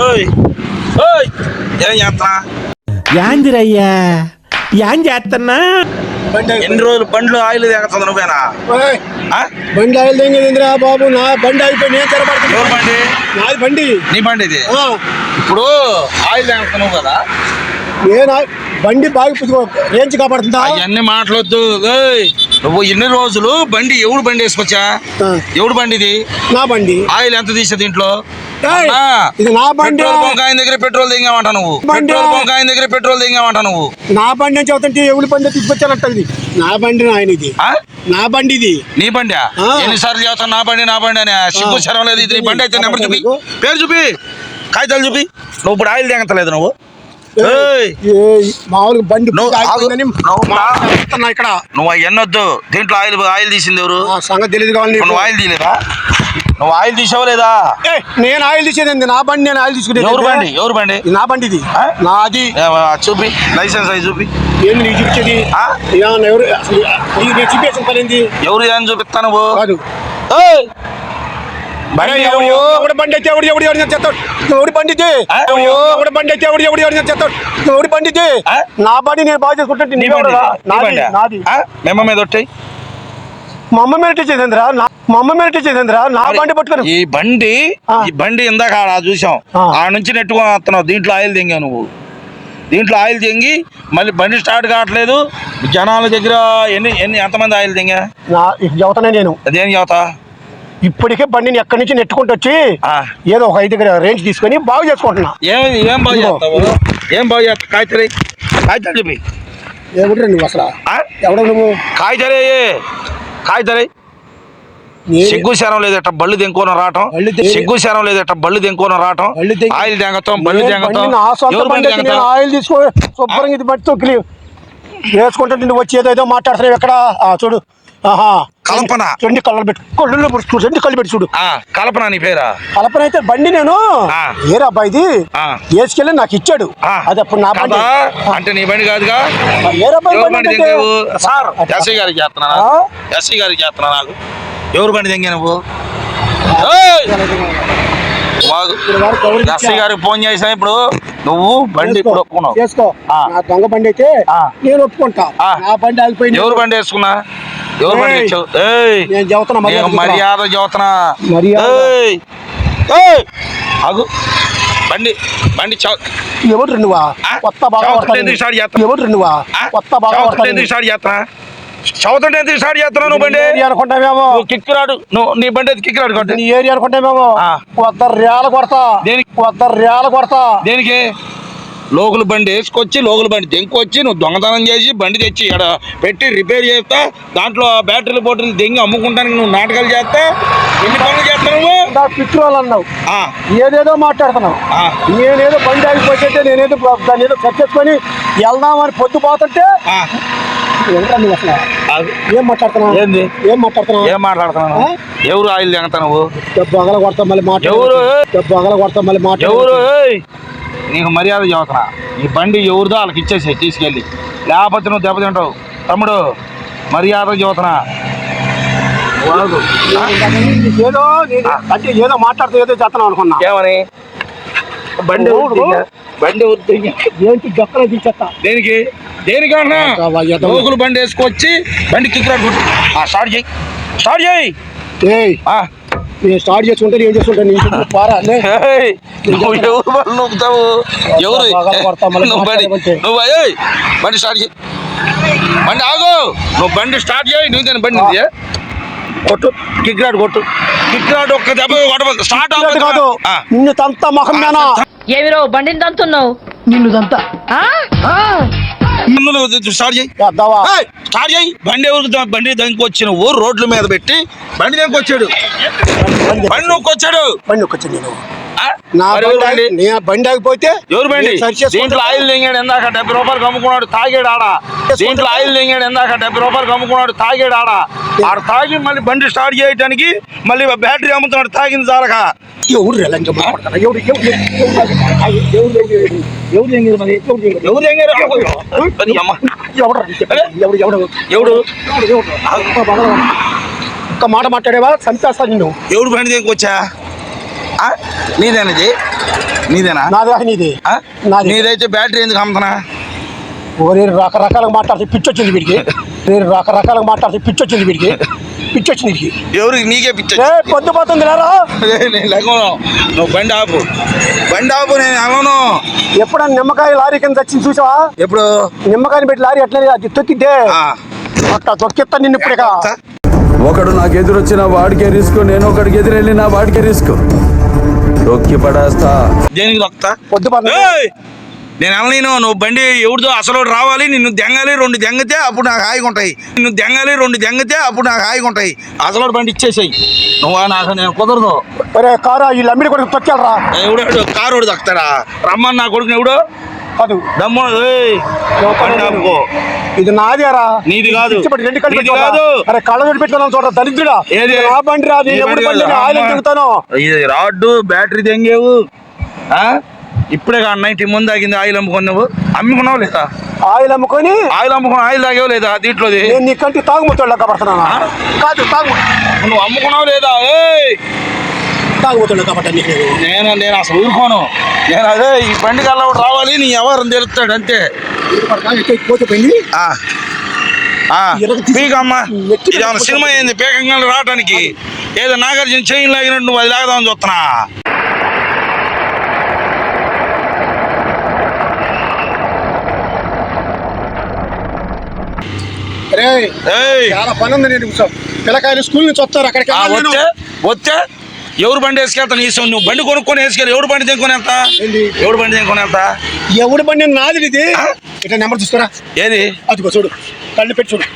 ఓయ్ ఓయ్ ఏం చేస్తున్నా యాందిరయ్యా యాన్ చేస్తున్నా బండి ఎన్ని రోజులు బండ్లు ఆయిల్ దిగుతుంది నువ్వేనా? ఓయ్, ఆ? బండి ఆయిల్ తెంగిందిరా బాబు నా బండి అయిపోయి నేను తెరపడుతున్నా ఎవరు బండి? నాది బండి. నీ బండి ఇది? ఇప్పుడు ఆయిల్ దిగుతున్నావు కదా? నేను బండి బాగా రేంజ్ కాపాడుతుందా? అవన్నీ మాట్లాడొద్దు. ఏయ్, నువ్వు ఎన్ని రోజులు బండి ఎవడు బండి వేసుకొచ్చా? ఎవడు బండి ఇది? నా బండి. ఆయిల్ ఎంత తీసే దీంట్లో? ఇది నా బండి పెట్రోల్ బంక్ ఆయన దగ్గర పెట్రోల్ దిగామంట నువ్వు. బండి. పెట్రోల్ బంక్ ఆయన దగ్గర పెట్రోల్ దిగామంట నువ్వు. నా బండి అని చెబుతుంటే ఎవరి బండి తీసుకొచ్చానంట ఇది? నా బండి ఆయన ఇది. ఆ? నా బండి ఇది. నీ బండి. ఎన్నిసార్లు చెబుతాను నా బండి నా బండి అని? సిగ్గు శరం లేదు ఇది నీ బండి అయితే నెంబర్ చూపి? పేరు చూపి. కాగితాలు చూపి. నువ్వు ఇప్పుడు ఆయిల్ దిగతలేదు నువ్వు. మామూలుగా బండి ఇక్కడ. నువ్వు ఎన్నొద్దు. దీంట్లో ఆయిల్ ఆయిల్ తీసింది ఎవరు? సంగతి తెలియదు కావాలి. నువ్వు ఆయిల్ తీయలేదా? నువ్వు ఆయిల్ తీసావు లేదా నేను ఆయిల్ తీసేది నా బండి నేను ఆయిల్ తీసుకునేది ఎవరు బండి? ఎవరు బండి? నా బండి ఇది? నాది. ఏ, చూపి. లైసెన్స్ అయి చూపి. ఏంది నీకు చూపించేది? ఎవరు చూపించిన పని ఎవరు అని చూపిస్తా నువ్వు! బండి ఎవడు- బండి అయితే ఎవడు ఎవడు ఎవడు చెత్తాడు ఎవడి బండి ఇది ఆ? ఎవడి బండి అయితే ఎవడు ఎవడు ఎవడు చెత్తాడు ఎవడి బండి ఇది ఆ? నా బండి నేను బాగా చేసుకుంటే మీద. మా అమ్మ మీద చేసేంద్రా మా అమ్మ మీద చేసేంద్రా నా బండి పట్టుకొని. ఈ బండి. ఈ బండి ఇందాక చూసాం. ఆ. నుంచి నెట్టుకొని వస్తున్నావు దీంట్లో ఆయిల్ తెంగావు నువ్వు. దీంట్లో ఆయిల్ తెంగి మళ్ళీ బండి స్టార్ట్ కావట్లేదు. జనాల దగ్గర ఎన్ని ఎన్ని ఎంతమంది ఆయిల్ తెంగా? నేను. అదేం చెబుతా ఇప్పటికే బండిని ఎక్కడి నుంచి నెట్టుకుంటూ వచ్చి ఆ. ఏదో ఒక ఐదు దగ్గర రేంజ్ తీసుకొని బాగు చేసుకుంటున్నా. ఏం ఏం బాగు. చేస్తావు? ఏం బాగు చేస్తావు కాగితాలు కాగితాలు చూపి ఏమిట్రా నువ్వు అసలు? ఎవడ నువ్వు? కాగితాలే నే- సిగ్గు శరం లేదట బళ్ళు దెంకోన రావటం. సిగ్గు శరం లేదట బళ్ళు దెంకోన రావటం. ఆయిల్ దెంగతాం బళ్ళు ఆయిల్ తీసుకో శుభ్రంగా ఇది బట్టి వేసుకుంటే నువ్వు వచ్చి ఏదో ఏదో మాట్లాడుతున్నావు ఎక్కడ? చూడు. కల్పన. రెండు కళ్ళు పెట్టు కళ్ళు పెట్టు చూడు రెండు కళ్ళు పెట్టి చూడు ఆ, కల్పన నీ పేరా కల్పన అయితే బండి నేను. ఏరా అబ్బాయిది. వేసుకెళ్ళి నాకు ఇచ్చాడు. అది అప్పుడు నా బండి? అంటే నీ బండి కాదుగా ఏరా బండి సార్. ఎస్ఐ గారికి చేస్తున్నా? ఎస్ఐ గారికి చేస్తున్నా నాకు ఎవరు బండి దెంగా నువ్వు ఎస్ఐ? గారికి ఫోన్ చేసా ఇప్పుడు నువ్వు బండి. ఇప్పుడు ఒప్పుకున్నావు దొంగ బండి అయితే. నేను ఒప్పుకుంటా. నా బండి ఆగిపోయింది ఎవరు బండి వేసుకున్నా మర్యాద చదువుతున్నా. బండి. బండి ఎవరు నువ్వా? కొత్త బాగా? ఎవరు నువ్వా? కొత్త బాగా చదువుతుంటే స్టార్ట్ చేస్తున్నావు? బండి? ఏరియా అనుకుంటామేమో నువ్వు కిక్ రాడు. నువ్వు నీ బండి అయితే కిక్ రాడు కొట్టు. నీ ఏరియా అనుకుంటామేమో. కొత్త రేల కొడతా. దేనికి? కొత్త రేల కొడతా. దేనికి? లోకల్ బండి వేసుకొచ్చి లోకల్ బండి దెంకొచ్చి నువ్వు దొంగతనం చేసి బండి తెచ్చి ఇక్కడ పెట్టి రిపేర్ చేస్తా దాంట్లో బ్యాటరీలు బోటరీలు దెంగి అమ్ముకుంటానికి నువ్వు నాటకాలు చేస్తా ఎన్ని పనులు చేస్తా నువ్వు? ఇంకా పెట్రోల్ అన్నావు. ఆ, ఏదేదో మాట్లాడుతున్నావు. నేనేదో బండి ఆగిపోతే నేనేదో దాన్ని ఏదో సెట్ చేసుకొని వెళ్దామని పొద్దు పోతుంటే. ఏం మాట్లాడుతున్నావు? ఏంది? ఏం మాట్లాడుతున్నావు? ఏం మాట్లాడుతున్నావు? ఎవరు ఆయిల్ తెంగతా నువ్వు? డబ్బు అగల కొడతా మళ్ళీ మాట్లాడు. ఎవరు? డబ్బు అగల కొడతా మళ్ళీ మాట్లాడు. ఎవరు! నీకు మర్యాద చదువుతున్నా ఈ బండి ఎవరిదో వాళ్ళకి ఇచ్చేసి తీసుకెళ్ళి. లేకపోతే నువ్వు దెబ్బతింటావు తమ్ముడు మర్యాద చదువుతున్నా ఏదో అంటే ఏదో మాట్లాడుతూ ఏదో చేస్తున్నావు అనుకున్నా. ఏమని? బండి. బండి. ఏంటి దొక్కలు తీసేస్తా దేనికి? దేనికన్నా. లోకులు బండి వేసుకొచ్చి బండి కిక్ రాడు. ఆ స్టార్ట్ చేయి. స్టార్ట్ చేయి. నేను స్టార్ట్ చేసుకుంటే నేను చేసుకుంటా నేను ఎవరు బండి ఎవరు? నువ్వు స్టార్ట్ చేయి. బండి ఆగు. నువ్వు బండి స్టార్ట్ చేయి నువ్వు దాని బండి. కొట్టు కిక్ రాడు కొట్టు. కిక్ రాడు ఒక్క దెబ్బ. స్టార్ట్ కాదు. అవ్వదు. ఆ. నిన్ను తంత మొహం మేనా ఏమిరో బండిని తంతున్నావు? నిన్ను తంత. నువ్వు స్టార్ట్ చేయి. స్టార్ట్ చేయి. బండి ఎవరికి బండి దంకొచ్చి నువ్వు రోడ్ల మీద పెట్టి బండి దంకొచ్చాడు బండి నొక్కొచ్చాడు బండి ఆ? నా బండి నేను బండి ఆగిపోతే ఎవరు బండి. దీంట్లో ఆయిల్ తెంగాడు ఎందాక డెబ్బై రూపాయలు అమ్ముకున్నాడు తాగాడు ఆడ? దీంట్లో ఆయిల్ తెంగాడు ఎందాక డెబ్బై రూపాయలు అమ్ముకున్నాడు తాగాడు ఆడ? ఆడ తాగి మళ్ళీ బండి స్టార్ట్ చేయడానికి మళ్ళీ బ్యాటరీ అమ్ముతున్నాడు తాగింది చాలక ఎవరు? ఎవరు ఎవరు ఎవరు ఎవరు ఒక్క మాట మాట్లాడేవా? చంపేస్తా నిన్ను. ఎవడు బండి దగ్గర వచ్చా? నీదేనది నీదేనా నాది కాదు నీది. ఆ? నాది. నీదైతే బ్యాటరీ ఎందుకు అమ్ముతున్నా? ఓరే రకరకాలుగా మాట్లాడితే పిచ్చి వచ్చింది వీడికి. నేను రకరకాలుగా మాట్లాడితే పిచ్చి వచ్చింది వీడికి. పిచ్చి వచ్చింది వీడికి. ఎవరికి? నీకే పిచ్చ పొద్దు పోతుంది లేరా నేను నువ్వు బండి ఆపు. బండి ఆపు నేను అమ్మను ఎప్పుడన్నా నిమ్మకాయ లారీ కింద వచ్చింది చూసావా? ఎప్పుడు? నిమ్మకాయని పెట్టి లారీ ఎట్లా అది తొక్కిద్దే. ఆ, అట్లా తొక్కిస్తా నిన్ను ఇప్పుడు. ఒకడు నాకు ఎదురొచ్చిన వాడికే రిస్క్ నేను ఒకడికి ఎదురెళ్ళిన వాడికే రిస్క్. తొక్కి పడేస్తా దేనికి! నేను వెళ్ళలేను నువ్వు బండి ఎవరిదో అసలు రావాలి నిన్ను దెంగాలి రెండు దెంగతే అప్పుడు నాకు హాయిగా ఉంటాయి. నిన్ను దెంగాలి రెండు దెంగతే అప్పుడు నాకు హాయిగా ఉంటాయి. అసలు బండి ఇచ్చేసాయి. నువ్వు నాకు నేను కుదరదు. కారా వీళ్ళు అమ్మిడి కొడుకు తొక్కాలరా? ఎవడు కారోడు దక్కుతాడా రమ్మని నా కొడుకుని ఎవడు? ఇది నాదేరా నీది కాదు. ఇచ్చి పెట్టి రెండు కళ్ళు నీది. కాదు. అరే కళ్ళ పెట్టుకున్నాను చూడ దరిద్రుడా. ఏది? నా బండి రా నేను ఈ ఎవరి బండి కాదు. ఆయిల్. తిరుగుతాను ఇది రాడ్డు బ్యాటరీ తెంగేవు. ఆ? ఇప్పుడే కాదు నైన్టీ ముందు ఆగింది ఆయిల్ అమ్ముకున్నావు అమ్ముకున్నావు లేదా? ఆయిల్ అమ్ముకొని ఆయిల్ అమ్ముకున్నావు ఆయిల్ తాగేవు లేదా దీంట్లోది? నేను నీ కంటి తాగుమూతోళ్ళ కాబడుతున్నాను కాదు తాగు. నువ్వు అమ్ముకున్నావు లేదా? ఏయ్! కాబట్టి నీకు నేను. నేను అసలు ఊరుకోను నేను అదే ఈ బండి కల్లా రావాలి నీ ఎవరు తెలుస్తాడు అంతే పోతే పోయింది. పీకమ్మా సినిమా ఏంది పీకంగా రావడానికి ఏదో నాగార్జున చైన్ లాగినట్టు నువ్వు అది లాగదామని చూస్తున్నా చాలా పని ఉంది నేను. పిల్లకాయలు స్కూల్ నుంచి వస్తారు అక్కడికి. వచ్చే ఎవరు బండి వేసుకెళ్తా? నీ ఇష్టం. నువ్వు బండి కొనుక్కొని వేసుకెళ్ళి ఎవరు బండి తెంకొని వెళ్తా? ఏంది? ఎవడు బండి తెంకొని వెళ్తా? ఎవడు బండి నాది ఇది? ఇట్లా నెంబర్ చూస్తారా ఏది? అదిగో చూడు. కళ్ళు పెట్టి చూడు.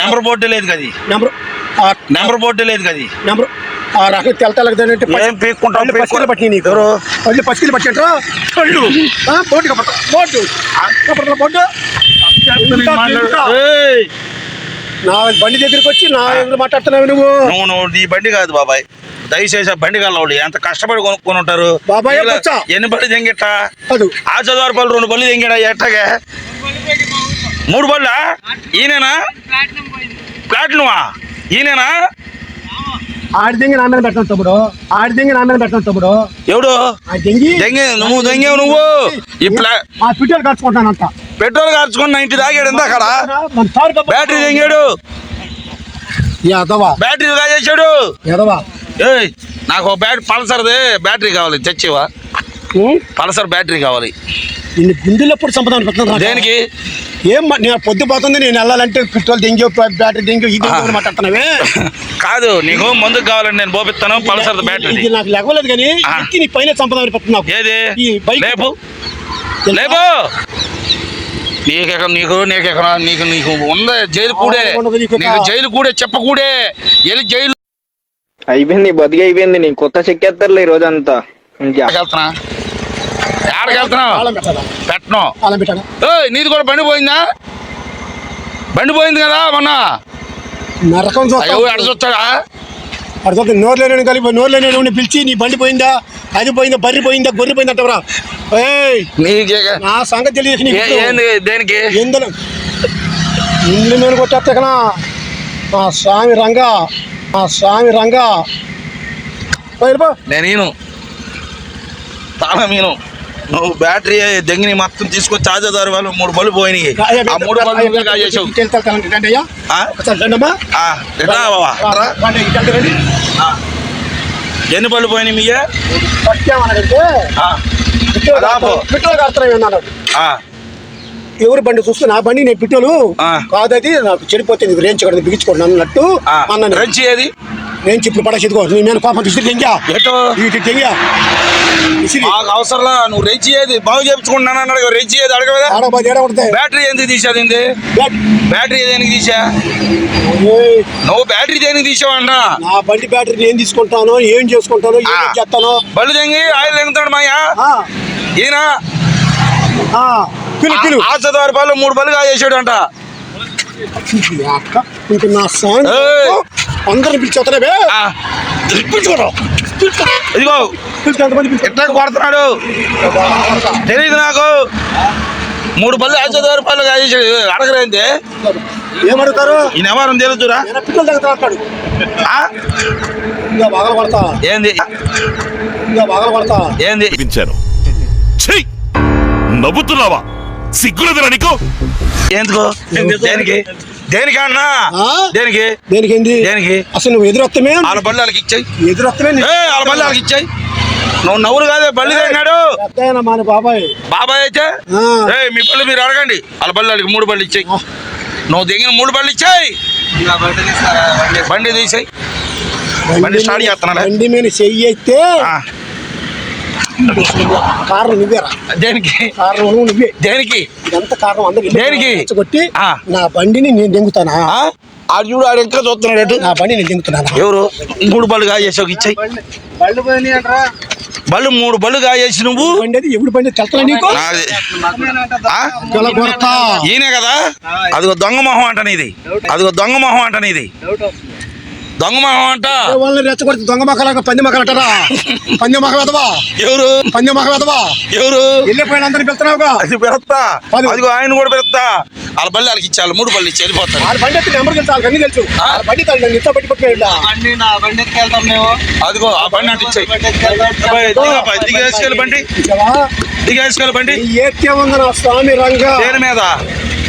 నెంబర్ బోర్డు లేదు కది నెంబర్. ఆ నెంబర్ బోర్డు లేదు కది నెంబర్. ఆ రకం తెలతెలగదంటే ఏం పీక్కుంటావు, పళ్ళు నీకు. ఎవరు? పట్టేట్రా కళ్ళు బోర్డు. బోర్డు? బోర్డు నా బండి దగ్గరికి వచ్చి నా మాట్లాడుతున్నావు నువ్వు. నువ్వు నువ్వు నీ బండి కాదు బాబాయ్. దయచేసి ఆ బండి కలవాళ్ళు ఎంత కష్టపడి కొనుక్కొని ఉంటారు? ఎన్ని బళ్ళు తెంగిట్ట ఆ చదువు రూపాయలు రెండు బళ్ళు తెంగాడా ఎట్టగా? మూడు బళ్ళా? ఈయనేనా? ప్లాటినమా? ఈయనేనా? ఆడి దెంగి నా మీద పెట్టాను తమ్ముడు. ఆడి దెంగి నా మీద పెట్టాను తమ్ముడు. ఎవడు? ఆ దెంగి? దెంగే నువ్వు దెంగేవు నువ్వు? ప్లా ఆ పిట్టలు కట్టుకుంటానంట పెట్రోల్ కార్చుకొని నైన్టీ తాగాడు ఎంత అక్కడ? బ్యాటరీ తెంగాడు. ఎదవా బ్యాటరీ కాజేసాడు ఎదవా ఏయ్ నాకు ఒక బ్యాటరీ పల్సర్ది బ్యాటరీ కావాలి తెచ్చేవా? పల్సర్ బ్యాటరీ కావాలి. నిన్ను గుండెలు ఎప్పుడు సంపదాన్ని పెట్టిన దేనికి? ఏం నేను పొద్దు పోతుంది నేను వెళ్ళాలంటే పెట్రోల్ దెంగి బ్యాటరీ దెంగి ఇది మాట్లాడుతున్నావే? కాదు నీకు ముందుకు కావాలని నేను పోపిస్తాను పల్సర్ బ్యాటరీ ఇది నాకు లెగవలేదు కానీ. ఎక్కి నీ పైన సంపదాన్ని పెట్టిన నాకు ఏది? ఈ బైక్ లేపు. లేపు. నీకెక్కడ నీకు నీకెక్కడ నీకు నీకు ఉంద? జైలు కూడే. నీకు జైలు కూడే చెప్పకూడే. వెళ్ళి జైలు అయిపోయింది బతికి అయిపోయింది నీ కొత్త చెక్కేస్తారులే ఈ వెళ్తున్నా ఎక్కడికి వెళ్తున్నావు పెట్టను. పెట్టాలా? ఏయ్ నీది కూడా బండి పోయిందా? బండి పోయింది కదా మొన్న. నరకం అడుగుతా నోరు లేని కలిపి నోరు లేని పిలిచి నీ బండి పోయిందా? అది పోయిందా? బర్రి పోయిందా? గొర్రె పోయిందా అంటవరా ఏయ్! నీకే నా సంగతి తెలియదు దేనికి? ఎందులో ఇండ్లు కొట్టేత్తకనా మా స్వామి రంగా. స్వామి రంగా. నేను తాళ మీను నువ్వు బ్యాటరీ దెంగిని మొత్తం తీసుకొచ్చి చార్జర్ వాళ్ళు మూడు బళ్ళు పోయినాయి. ఆ మూడు బళ్ళు. ఆ. ఎన్ని బళ్ళు పోయినాయి మీయే? ఎవరి బండి చూస్తే నా బండి నేను పిట్టలు ఆ. కాదది నాకు చెడిపోతుంది రేంజ్ ఇక్కడ బిగించుకోండి అన్నట్టు. అన్నాను రంచి ఏది? నేను ఇప్పుడు పడేసుకో నీ మీద పాపం ఇసురు తెంగా ఎటు? ఇటు తెంగా ఇసిరి. మాకు అవసరంలా నువ్వు రెచ్చి ఏది? బాగు చేపించుకుంటున్నాను అన్నాడు రెచ్చి ఏది? అడగదా బ్యాటరీ ఎందుకు తీసేది? బ్యాటరీ దేనికి తీసా? నువ్వు బ్యాటరీ దేనికి తీసావంటా? నా బండి బ్యాటరీ నేను తీసుకుంటాను ఏం చేసుకుంటాను ఏం. చేస్తాను. బళ్ళు తెంగి ఆయిల్ తెంగుతాడు మాయా ఈయన? ఆ, చదువు రూపాయలు మూడు కాజేసాడు అంట ఇంక నా సాంగ్. అందరిని. ఇదిగో. ఎట్లా కొడుతున్నాడు? తెలియదు నాకు. మూడు పళ్ళు ఐదు రూపాయలు అడగరేంది ఏమడుగుతారు? ఈయన ఎవరు తెలుదురా నేను పిల్లలు? ఇంకా బాగా పడతా. ఏంది? ఇంకా బాగా పడతా. ఏంది? నవ్వుతున్నావా? సిగ్గులేదురా నీకు? ఎందుకు? దేనికి? దేనికి అన్నా? ఆ? దేనికి? దేనికి ఏంది? దేనికి? అసలు నువ్వు ఎదురొత్తమే వాళ్ళ బళ్ళు వాళ్ళకి ఇచ్చాయి. ఎదురొత్తమే వాళ్ళ బళ్ళు వాళ్ళకి ఇచ్చాయి. నువ్వు నవ్వులు కాదే బళ్ళు మన బాబాయ్. బాబాయ్ అయితే? మీ బళ్ళు మీరు అడగండి. వాళ్ళ బళ్ళు వాళ్ళకి మూడు బళ్ళు ఇచ్చాయి. నువ్వు దిగిన మూడు బళ్ళు ఇచ్చాయి. బండి తీసాయి. బండి స్టార్ట్ చేస్తున్నాడా? బండి మీద చెయ్యి అయితే ఆ, కారణం నువ్వేరా? దేనికి? కారణం నువ్వు దేనికి? ఇదంతా కారణం అందరూ దేనికి? కొట్టి ఆ. నా బండిని నేను దింగుతానా? ఆడు చూడు ఆడు ఇంకా చూస్తున్నాడు అటు. నా బండి నేను దింగుతున్నానా? ఎవరు? మూడు బళ్ళు కాజేసి ఒక ఇచ్చాయి. బళ్ళు మూడు బళ్ళు కాజేసి నువ్వు? బండి అది ఎవడు బండి? తెలుసా నీకు? ఈయనే కదా? అదిగో దొంగ మొహం అంట నీది. అదిగో దొంగ మొహం అంట నీది. దొంగ మొహం అంట వాళ్ళని రెచ్చగొడితే దొంగ మక్కలాగా పంది మక్కలు అంటారా పంది మక్క వెదవా ఎవరు పంది మక్క వెదవా ఎవరు వెళ్ళిపోయిన అందరిని పెడుతున్నావుగా అది పెడతా అది. అదిగో ఆయన కూడా పెడతా వాళ్ళ బళ్ళు వాళ్ళకి ఇచ్చారు మూడు బళ్ళు ఇచ్చి వెళ్ళిపోతారు వాళ్ళ బండి ఎత్తి నెంబర్ తెలుసు వాళ్ళకి అన్ని తెలుసు వాళ్ళ బండి తల్లి నన్ను ఇంట్లో పెట్టి పట్టుకెళ్ళా అదిగో ఆ బండి అంటే ఇచ్చాయి దిగేసుకెళ్ళి బండి దిగేసుకెళ్ళి బండి ఉంది నా స్వామి రంగా దేని మీద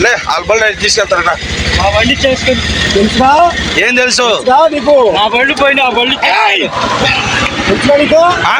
లే బళ్ళు తీసుకెళ్తారట తెలుసుగా ఏం తెలుసు? తెలుసుగా నీకు? ఆ బళ్ళు పోయింది ఆ బళ్ళు తెలుసుగా నీకు? ఆ?